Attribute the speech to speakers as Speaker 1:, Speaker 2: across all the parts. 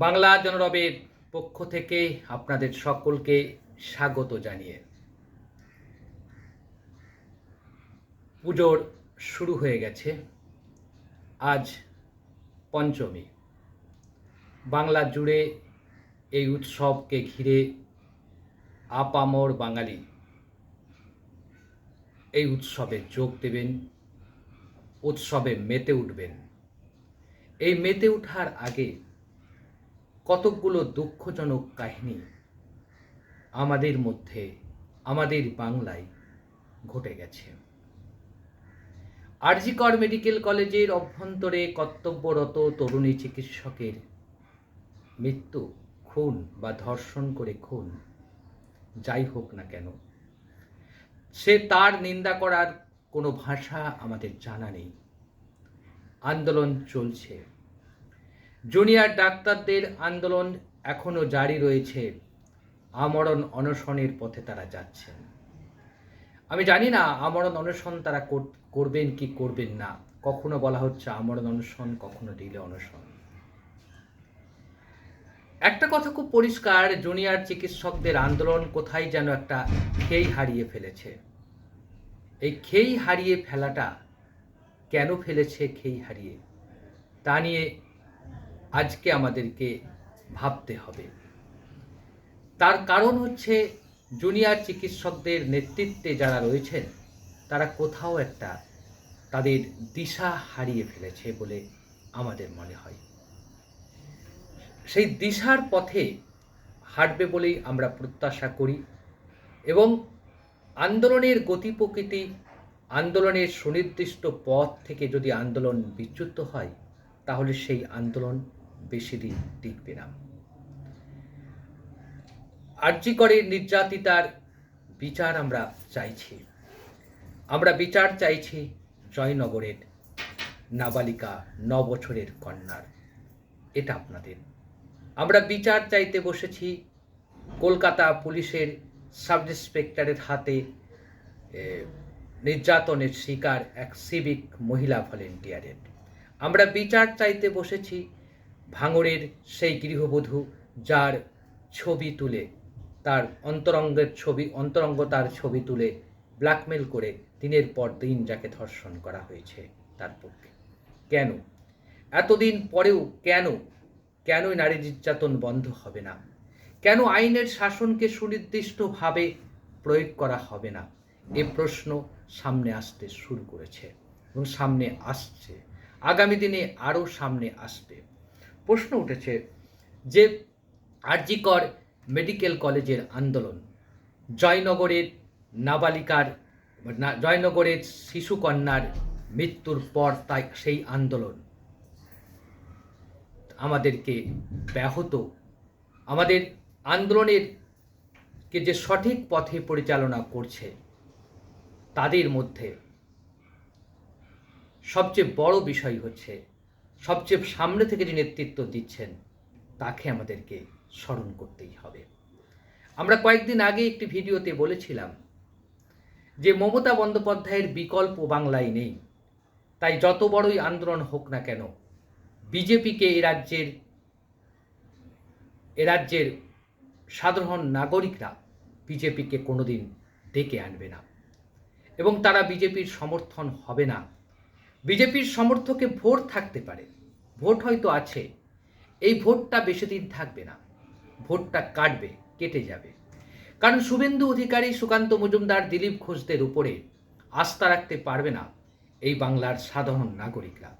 Speaker 1: বাংলা জনরবের পক্ষ থেকে আপনাদের সকলকে স্বাগত জানিয়ে পুজোর শুরু হয়ে গেছে। আজ পঞ্চমী। বাংলা জুড়ে এই উৎসবকে ঘিরে আপামর বাঙালি এই উৎসবে যোগ দেবেন, উৎসবে মেতে উঠবেন। এই মেতে ওঠার আগে কতকগুলো দুঃখজনক কাহিনী আমাদের মধ্যে, আমাদের বাংলায় ঘটে গেছে। আরজিকর মেডিকেল কলেজের অভ্যন্তরে কর্তব্যরত তরুণী চিকিৎসকের মৃত্যু, খুন বা ধর্ষণ করে খুন, যাই হোক না কেন, সে তার নিন্দা করার কোনো ভাষা আমাদের জানা নেই। আন্দোলন চলছে। জুনিয়র ডাক্তারদের আন্দোলন এখনও জারি রয়েছে। আমরণ অনশনের পথে তারা যাচ্ছেন। আমি জানি না আমরণ অনশন তারা করবেন কি করবেন না। কখনো বলা হচ্ছে আমরণ অনশন, কখনো ডিলে অনশন। একটা কথা খুব পরিষ্কার, জুনিয়র চিকিৎসকদের আন্দোলন কোথায় যেন একটা খেই হারিয়ে ফেলেছে। এই খেই হারিয়ে ফেলাটা কেন ফেলেছে, খেই হারিয়ে? তা নিয়ে আজকে আমাদেরকে ভাবতে হবে। তার কারণ হচ্ছে জুনিয়র চিকিৎসকদের নেতৃত্বে যারা রয়েছেন, তারা কোথাও একটা তাদের দিশা হারিয়ে ফেলেছে বলে আমাদের মনে হয়। সেই দিশার পথে হাঁটবে বলেই আমরা প্রত্যাশা করি এবং আন্দোলনের গতি প্রকৃতি, আন্দোলনের সুনির্দিষ্ট পথ থেকে যদি আন্দোলন বিচ্যুত হয়, তাহলে সেই আন্দোলন বেশি দিন টিকবে না। আর্জি করে নির্যাতিতার বিচার আমরা চাইছি। আমরা বিচার চাইছি জয়নগরের নাবালিকা ন বছরের কন্যার। এটা আপনাদের। আমরা বিচার চাইতে বসেছি কলকাতা পুলিশের সাব ইন্সপেক্টরের হাতে নির্যাতনের শিকার এক সিভিক মহিলা ভলেন্টিয়ারের। আমরা বিচার চাইতে বসেছি ভাঙড়ের সেই গৃহবধূ যার ছবি তুলে, তার অন্তরঙ্গের ছবি, অন্তরঙ্গতার ছবি তুলে ব্ল্যাকমেল করে দিনের পর দিন যাকে ধর্ষণ করা হয়েছে তার পক্ষে। কেন? এতদিন পরেও কেন? কেন নারী নির্যাতন বন্ধ হবে না? কেন আইনের শাসনকে সুনির্দিষ্টভাবে প্রয়োগ করা হবে না? এ প্রশ্ন সামনে আসতে শুরু করেছে এবং সামনে আসছে। আগামী দিনে আরও সামনে আসবে। প্রশ্ন উঠেছে যে আরজিকর মেডিকেল কলেজের আন্দোলন জয়নগরের নাবালিকার জয়নগরের শিশুকন্যার মৃত্যুর পর তাই সেই আন্দোলন। আমাদেরকে ব্যাহত, আমাদের আন্দোলনের কে যে সঠিক পথে পরিচালনা করছে, তাদের মধ্যে সবচেয়ে বড় বিষয় হচ্ছে সবচেয়ে সামনে থেকে যে নেতৃত্ব দিচ্ছেন, তাকে আমাদেরকে স্মরণ করতেই হবে। আমরা কয়েকদিন আগে একটি ভিডিওতে বলেছিলাম যে মমতা বন্দ্যোপাধ্যায়ের বিকল্প বাংলায় নেই। তাই যত বড়ই আন্দোলন হোক না কেন, বিজেপিকে এ রাজ্যের এ রাজ্যের সাধারণ নাগরিকরা বিজেপিকে কোনোদিন ডেকে আনবে না। এবং তারা বিজেপির সমর্থন হবে না। বিজেপির সমর্থকে ভোট থাকতে পারে। ভোট হয়তো আছে। এই ভোটটা বেশি দিন থাকবে না। ভোটটা কাটবে, কেটে যাবে। কারণ শুভেন্দু অধিকারী সুকান্ত মজুমদার, দিলীপ ঘোষদের উপরে আস্থা রাখতে পারবে না এই বাংলার সাধারণ নাগরিকরা।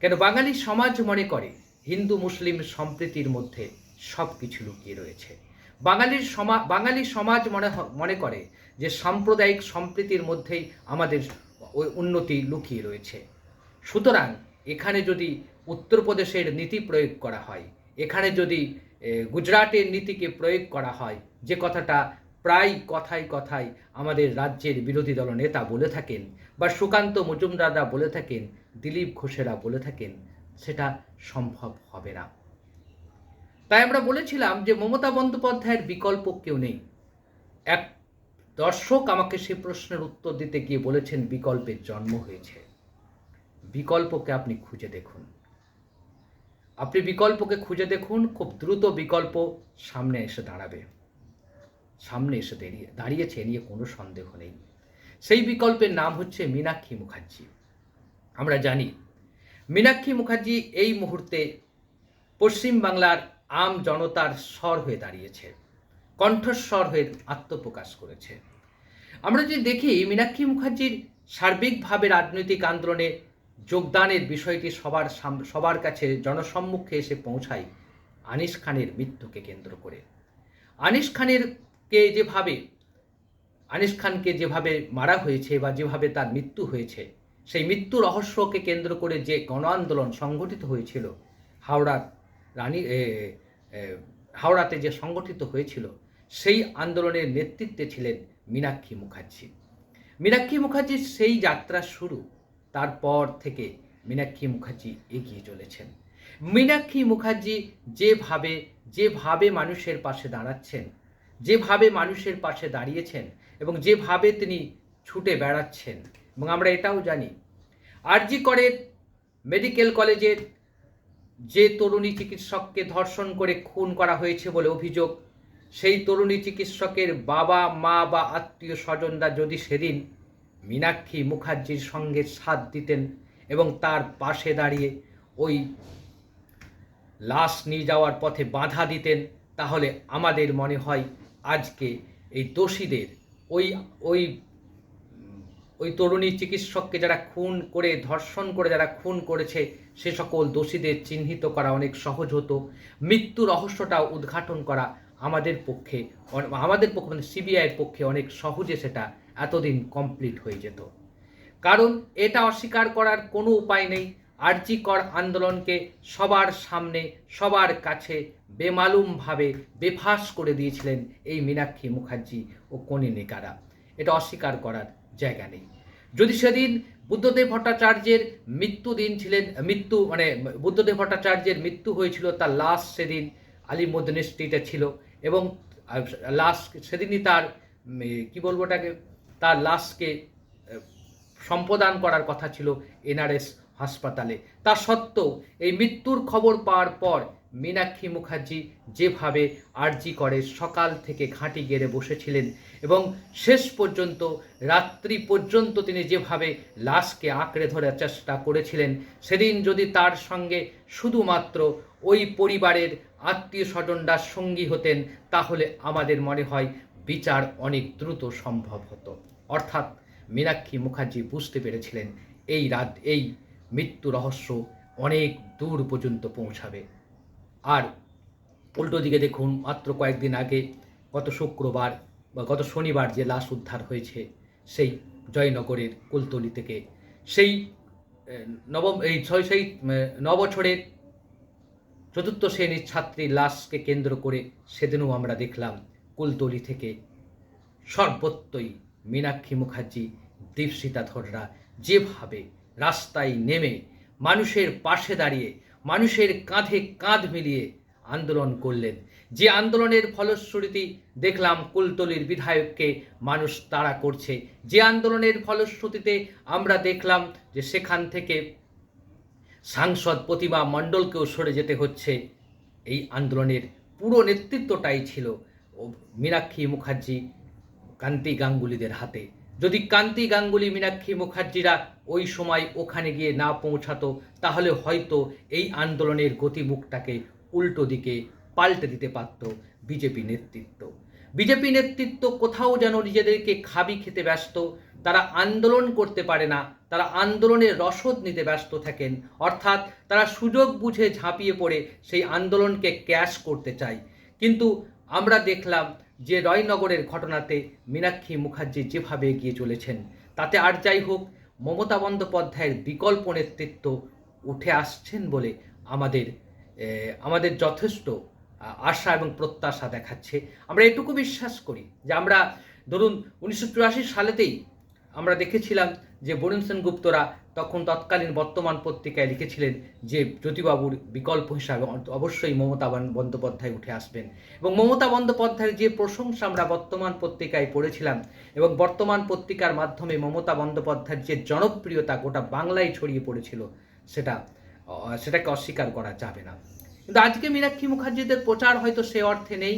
Speaker 1: কেন বাঙালি সমাজ মনে করে, হিন্দু, মুসলিম সম্প্রীতির মধ্যে সব কিছু লুকিয়ে রয়েছে। বাঙালির সমা, বাঙালি সমাজ মনে মনে করে যে সাম্প্রদায়িক সম্প্রীতির মধ্যেই আমাদের উন্নতি লুকিয়ে রয়েছে। সুতরাং এখানে যদি উত্তরপ্রদেশের নীতি প্রয়োগ করা হয়, এখানে যদি গুজরাটের নীতিকে প্রয়োগ করা হয়, যে কথাটা প্রায় কথায় কথায় আমাদের রাজ্যের বিরোধী দল নেতা বলে থাকেন বা সুকান্ত মজুমদাররা বলে থাকেন, দিলীপ ঘোষেরা বলে থাকেন, সেটা সম্ভব হবে না। তাই আমরা বলেছিলাম যে মমতা বন্দ্যোপাধ্যায়ের বিকল্প কেউ নেই। এক দর্শক আমাকে সে প্রশ্নের উত্তর দিতে গিয়ে বলেছেন, বিকল্পের জন্ম হয়েছে। বিকল্পকে আপনি খুঁজে দেখুন। আপনি বিকল্পকে খুঁজে দেখুন, খুব দ্রুত বিকল্প সামনে এসে দাঁড়াবে। সামনে এসে দাঁড়িয়ে, দাঁড়িয়েছে নিয়ে কোনো সন্দেহ নেই। সেই বিকল্পের নাম হচ্ছে মীনাক্ষী মুখার্জি। আমরা জানি, মীনাক্ষী মুখার্জি এই মুহূর্তে পশ্চিমবাংলার আম জনতার স্বর হয়ে দাঁড়িয়েছে, কণ্ঠস্বর হয়ে আত্মপ্রকাশ করেছে। আমরা যদি দেখি, মীনাক্ষী মুখার্জির সার্বিকভাবে রাজনৈতিক আন্দোলনে যোগদানের বিষয়টি সবার সবার কাছে জনসম্মুখে এসে পৌঁছায় আনিস খানের মৃত্যুকে কেন্দ্র করে। আনিস খানের কে যেভাবে, আনিস খানকে যেভাবে মারা হয়েছে বা যেভাবে তার মৃত্যু হয়েছে, সেই মৃত্যু রহস্যকে কেন্দ্র করে যে গণ আন্দোলন সংগঠিত হয়েছিল, হাওড়ার রানী হাওড়াতে যে সংগঠিত হয়েছিল, সেই আন্দোলনের নেতৃত্বে ছিলেন মীনাক্ষী মুখার্জি। মীনাক্ষী মুখার্জির সেই যাত্রা শুরু তারপর থেকে মীনাক্ষী মুখার্জি এগিয়ে চলেছেন। মীনাক্ষী মুখার্জি যেভাবে যেভাবে মানুষের পাশে দাঁড়াচ্ছেন, যেভাবে মানুষের পাশে দাঁড়িয়েছেন এবং যেভাবে তিনি ছুটে বেড়াচ্ছেন এবং আমরা এটাও জানি, আরজি করের মেডিকেল কলেজের যে তরুণী চিকিৎসককে ধর্ষণ করে খুন করা হয়েছে বলে অভিযোগ, সেই তরুণী চিকিৎসকের বাবা, মা বা আত্মীয় স্বজনরা যদি সেদিন মীনাক্ষী মুখার্জির সঙ্গে সাথ দিতেন এবং তার পাশে দাঁড়িয়ে ওই লাশ নিয়ে যাওয়ার পথে বাধা দিতেন। তাহলে আমাদের মনে হয় আজকে এই দোষীদের ওই ওই ওই তরুণী চিকিৎসককে যারা খুন করে, ধর্ষণ করে যারা খুন করেছে, সে সকল দোষীদের চিহ্নিত করা অনেক সহজ হতো। মৃত্যু রহস্যটা উদ্ঘাটন করা আমাদের পক্ষে আমাদের পক্ষে মানে সিবিআইয়ের পক্ষে অনেক সহজে সেটা এতদিন কমপ্লিট হয়ে যেত। কারণ এটা অস্বীকার করার কোনো উপায় নেই। আর্জি কর আন্দোলনকে সবার সামনে, সবার কাছে বেমালুমভাবে বেফাস করে দিয়েছিলেন এই মীনাক্ষী মুখার্জি ও কনিনিকারা এটা অস্বীকার করার জায়গা নেই। যদি সেদিন বুদ্ধদেব ভট্টাচার্যের মৃত্যু দিন ছিলেন, মৃত্যু মানে বুদ্ধদেব ভট্টাচার্যের মৃত্যু হয়েছিল তার লাশ সেদিন আলিমুদ্দিন স্ট্রিটে ছিল এবং লাশ সেদিনই তার কি বলব ওটাকে তার লাশকে আহ, সম্প্রদান করার কথা ছিল এনআরএস হাসপাতালে। তা সত্ত্বেও এই মৃত্যুর খবর পাওয়ার পর মীনাক্ষী মুখার্জি যেভাবে আর্জি করে সকাল থেকে ঘাঁটি গেড়ে বসেছিলেন এবং শেষ পর্যন্ত রাত্রি পর্যন্ত তিনি যেভাবে লাশকে আঁকড়ে ধরার চেষ্টা করেছিলেন সেদিন যদি তার সঙ্গে শুধুমাত্র ওই পরিবারের আত্মীয় স্বজনরা সঙ্গী হতেন তাহলে আমাদের মনে হয় বিচার অনেক দ্রুত সম্ভব হতো। অর্থাৎ মীনাক্ষী মুখার্জি বুঝতে পেরেছিলেন এই রাত, এই মৃত্যু রহস্য অনেক দূর পর্যন্ত পৌঁছাবে। আর উল্টো দিকে দেখুন, মাত্র কয়েকদিন আগে গত শুক্রবার বা গত শনিবার যে লাশ উদ্ধার হয়েছে সেই জয়নগরের কুলতলি থেকে, সেই নবম, এই ছয়, সেই নবছরের চতুর্থ শ্রেণির ছাত্রীর লাশকে কেন্দ্র করে সেদিনও আমরা দেখলাম কুলতলি থেকে সর্বত্রই মীনাক্ষী মুখার্জি, দীপশিতা ধররা যেভাবে রাস্তায় নেমে মানুষের পাশে দাঁড়িয়ে, মানুষের কাঁধে কাঁধ মিলিয়ে আন্দোলন করলেন। যে আন্দোলনের ফলশ্রুতি দেখলাম কুলতলির বিধায়ককে মানুষ তাড়া করছে। যে আন্দোলনের ফলশ্রুতিতে আমরা দেখলাম যে সেখান থেকে সাংসদ প্রতিমা মণ্ডলকেও সরে যেতে হচ্ছে, এই আন্দোলনের পুরো নেতৃত্বটাই ছিল মীনাক্ষী মুখার্জি কান্তি গাঙ্গুলিদের হাতে। যদি কান্তি গাঙ্গুলি, মীনাক্ষী মুখার্জিরা ওই সময় ওখানে গিয়ে না পৌঁছাতো, তাহলে হয়তো এই আন্দোলনের গতিমুখটাকে উল্টো দিকে পাল্টে দিতে পারত বিজেপি নেতৃত্ব। বিজেপি নেতৃত্ব কোথাও যেন নিজেদেরকে খাবি খেতে ব্যস্ত, তারা আন্দোলন করতে পারে না, তারা আন্দোলনের রসদ নিতে ব্যস্ত থাকেন, অর্থাৎ তারা সুযোগ বুঝে ঝাঁপিয়ে পড়ে সেই আন্দোলনকে ক্যাশ করতে চায়। কিন্তু আমরা দেখলাম যে রয়নগরের ঘটনাতে মীনাক্ষী মুখার্জি যেভাবে এগিয়ে চলেছেন, তাতে আর যাই হোক, মমতা বন্দ্যোপাধ্যায়ের বিকল্প নেতৃত্ব উঠে আসছেন বলে আমাদের আমাদের যথেষ্ট আশা এবং প্রত্যাশা দেখাচ্ছে। আমরা এটুকু বিশ্বাস করি যে আমরা, ধরুন, উনিশশো চুরাশি সালেতেই আমরা দেখেছিলাম যে বরুণ সেনগুপ্তরা তখন তৎকালীন বর্তমান পত্রিকায় লিখেছিলেন যে জ্যোতিবাবুর বিকল্প হিসাবে অবশ্যই মমতা বন্দ্যোপাধ্যায় উঠে আসবেন। এবং মমতা বন্দ্যোপাধ্যায়ের যে প্রশংসা আমরা বর্তমান পত্রিকায় পড়েছিলাম এবং বর্তমান পত্রিকার মাধ্যমে মমতা বন্দ্যোপাধ্যায়ের যে জনপ্রিয়তা গোটা বাংলায় ছড়িয়ে পড়েছিল, সেটা সেটাকে অস্বীকার করা যাবে না। কিন্তু আজকে মীনাক্ষী মুখার্জিদের প্রচার হয়তো সে অর্থে নেই।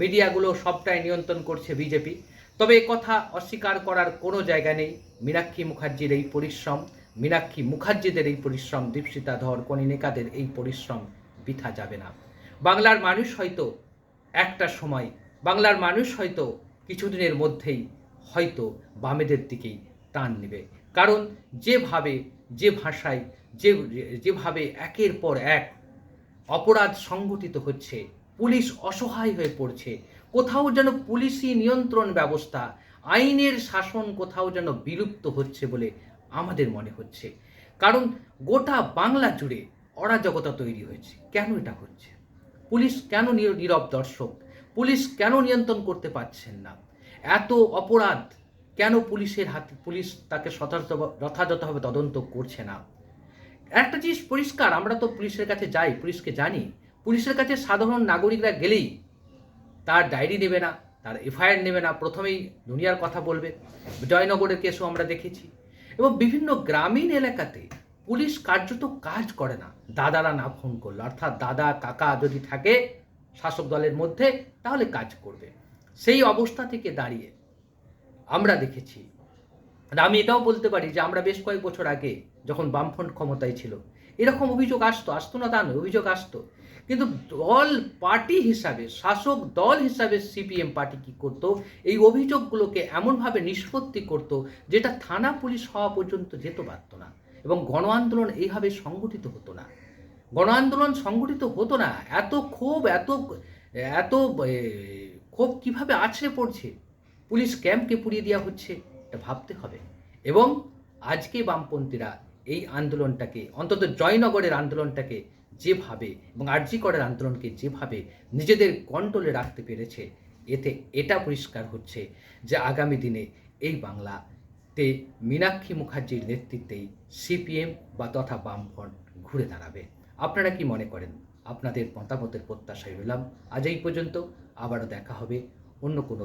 Speaker 1: মিডিয়াগুলো সবটাই নিয়ন্ত্রণ করছে বিজেপি। তবে কথা অস্বীকার করার কোনো জায়গা নেই। মীনাক্ষী মুখার্জির এই পরিশ্রম, মীনাক্ষী মুখার্জিদের এই পরিশ্রম, দীপশিতা ধর কনিনেকাদের এই পরিশ্রম বৃথা যাবে না। বাংলার মানুষ হয়তো একটা সময়, বাংলার মানুষ হয়তো কিছুদিনের মধ্যেই হয়তো বামেদের দিকেই টান নেবে। কারণ যেভাবে, যে ভাষায়, যে, যেভাবে একের পর এক অপরাধ সংঘটিত হচ্ছে, পুলিশ অসহায় হয়ে পড়ছে কোথাও যেন পুলিশি নিয়ন্ত্রণ ব্যবস্থা, আইনের শাসন কোথাও যেন বিলুপ্ত হচ্ছে বলে আমাদের মনে হচ্ছে। কারণ গোটা বাংলা জুড়ে অরাজকতা তৈরি হয়েছে। কেন এটা হচ্ছে? পুলিশ কেন নীর- নীরব দর্শক? পুলিশ কেন নিয়ন্ত্রণ করতে পারছেন না? এত অপরাধ কেন পুলিশের হাতে, পুলিশ তাকে যথাযথভাবে তদন্ত করছে না? একটা জিনিস পরিষ্কার, আমরা তো পুলিশের কাছে যাই, পুলিশকে জানি। পুলিশের কাছে সাধারণ নাগরিকরা গেলেই তার ডায়েরি নেবে না, তার এফআইআর নেবে না, প্রথমেই দুনিয়ার কথা বলবে। জয়নগরের কেসও আমরা দেখেছি। এবং বিভিন্ন গ্রামীণ এলাকাতে পুলিশ কার্যত কাজ করে না। দাদারা না ফোন করল, অর্থাৎ দাদা, কাকা যদি থাকে শাসক দলের মধ্যে, তাহলে কাজ করবে। সেই অবস্থা থেকে দাঁড়িয়ে আমরা দেখেছি। আর আমি এটাও বলতে পারি যে আমরা বেশ কয়েক বছর আগে যখন বামফ্রন্ট ক্ষমতায় ছিল, এরকম অভিযোগ আসতো আসতো না তা নয়, অভিযোগ আসতো। কিন্তু দল পার্টি হিসাবে, শাসক দল হিসাবে সিপিএম পার্টি কি করত? এই অভিযোগগুলোকে এমনভাবে নিষ্পত্তি করত যেটা থানা পুলিশ হওয়া পর্যন্ত যেতে পারত না এবং গণ আন্দোলন এইভাবে সংগঠিত হতো না। গণ আন্দোলন সংগঠিত হতো না। এত ক্ষোভ, এত এত ক্ষোভ কীভাবে আছড়ে পড়ছে? পুলিশ ক্যাম্পকে পুড়িয়ে দেওয়া হচ্ছে, এটা ভাবতে হবে। এবং আজকে বামপন্থীরা এই আন্দোলনটাকে, অন্তত জয়নগরের আন্দোলনটাকে যেভাবে এবং আরজিকরের আন্দোলনকে যেভাবে নিজেদের কন্ট্রোলে রাখতে পেরেছে, এতে এটা পরিষ্কার হচ্ছে যে আগামী দিনে এই বাংলাতে মীনাক্ষী মুখার্জির নেতৃত্বেই সিপিএম বা তথা বামফ্রন্ট ঘুরে দাঁড়াবে। আপনারা কি মনে করেন? আপনাদের মতামতের প্রত্যাশায় রইলাম। আজ এই পর্যন্ত। আবারও দেখা হবে অন্য কোনো